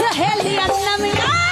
सहेलियन मिला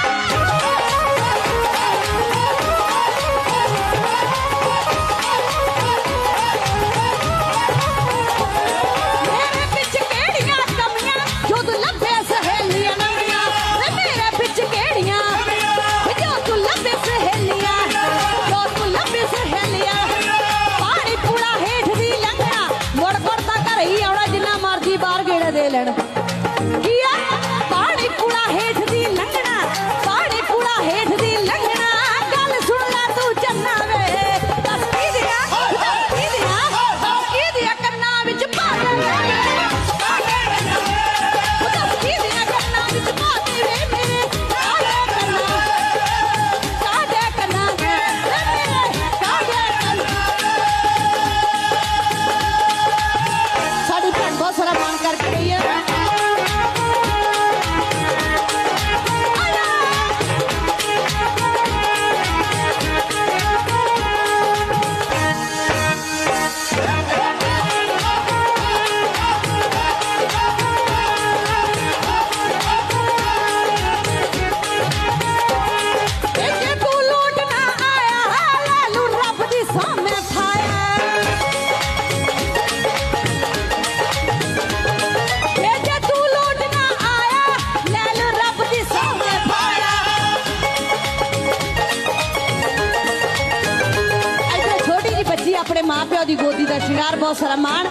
ਆਪਣੇ ਮਾਪਿਆਂ ਦੀ ਗੋਦੀ ਦਾ ਸ਼ਿੰਗਾਰ ਬਹੁਤ ਸਾਰਾ ਮਾਣ।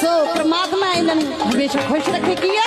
ਸੋ ਪ੍ਰਮਾਤਮਾ ਇਹਨਾਂ ਨੂੰ ਹਮੇਸ਼ਾ ਖੁਸ਼ ਰੱਖੇ, ਕੀ ਹੈ?